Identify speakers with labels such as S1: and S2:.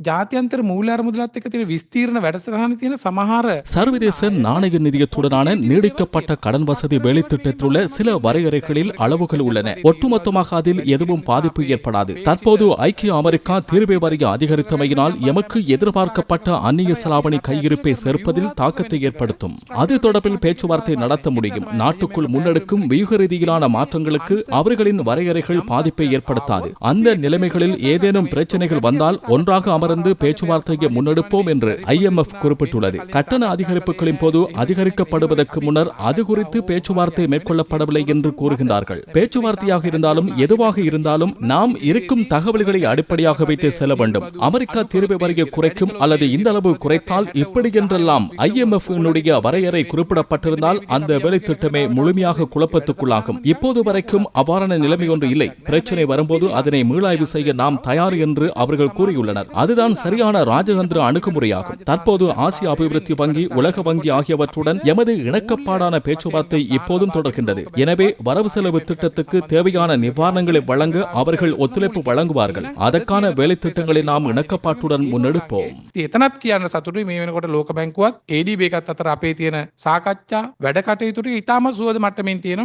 S1: ஜாத்தியந்தர மூலாரமுதலாத் திட்டத்தின் விஸ்தீர்ண வடசரான சமஹார
S2: சர்வதேச நாணய நிதியத்துடனான நீடிக்கப்பட்ட கடன் வசதி வேலைத்திட்டத்திலுள்ள சில வரையறைகளில் அளவுகள் உள்ளன ஒட்டுமொத்தமாக அதில் எதுவும் பாதிப்பு ஏற்படாது தற்போது ஐக்கிய அமெரிக்கா தீர்வை வரிய அதிகரித்தமையினால் எமக்கு எதிர்பார்க்கப்பட்ட அந்நிய செலாவணி கையிருப்பை சேர்ப்பதில் தாக்கத்தை ஏற்படுத்தும் அது தொடர்பில் பேச்சுவார்த்தை நடத்த முடியும் நாட்டுக்குள் முன்னெடுக்கும் வியூக ரீதியிலான மாற்றங்களுக்கு அவர்களின் வரையறைகள் பாதிப்பை ஏற்படுத்தாது அந்த நிலைமைகளில் ஏதேனும் பிரச்சனைகள் வந்தால் ஒன்றாக அமர் அமர்ந்து பேச்சுவார்த்தையை முன்னெடுப்போம் என்று ஐஎம்எஃப் குறிப்பிட்டுள்ளது. கட்டண அதிகரிப்புகளின் போது அதிகரிக்கப்படுவதற்கு முன்னர் அது குறித்து பேச்சுவார்த்தை மேற்கொள்ளப்படவில்லை என்று கூறுகின்றார்கள். பேச்சுவார்த்தையாக இருந்தாலும் எதுவாக இருந்தாலும் நாம் இருக்கும் தகவல்களை அடிப்படையாக வைத்து செல்ல வேண்டும். அமெரிக்கா தீர்வு வரியை குறைக்கும் அல்லது இந்த அளவு குறைத்தால் இப்படி என்றெல்லாம் ஐஎம்எஃப்னுடைய வரையறை குறிப்பிடப்பட்டிருந்தால் அந்த வேலை திட்டமே முழுமையாக குழப்பத்துக்குள்ளாகும். இப்போது வரைக்கும் அவ்வாறான நிலைமை ஒன்று இல்லை. பிரச்சனை வரும்போது அதனை மீளாய்வு செய்ய நாம் தயார் என்று அவர்கள் கூறியுள்ளனர். அது அதுதான் சரியான ராஜதந்திர அணுகுமுறையாகும் தற்போது ஆசிய அபிவிருத்தி வங்கி உலக வங்கி ஆகியவற்றுடன் எமது இணக்கப்பாடான பேச்சுவார்த்தை இப்போதும் தொடர்கின்றது எனவே வரவு செலவு திட்டத்துக்கு தேவையான நிவாரணங்களை வழங்க அவர்கள் ஒத்துழைப்பு வழங்குவார்கள் அதற்கான வேலை திட்டங்களை நாம் இணக்கப்பாட்டுடன் முன்னெடுப்போம்
S1: එතනත් කියන්න සතුටු මේ වෙනකොට ලෝක බැංකුවත් ඒඩ බේකත් අතර අපේ තියෙන සාකච්ඡා වැඩ කටයුතුට ඉතාම සුවද මට්ටමින් තියෙන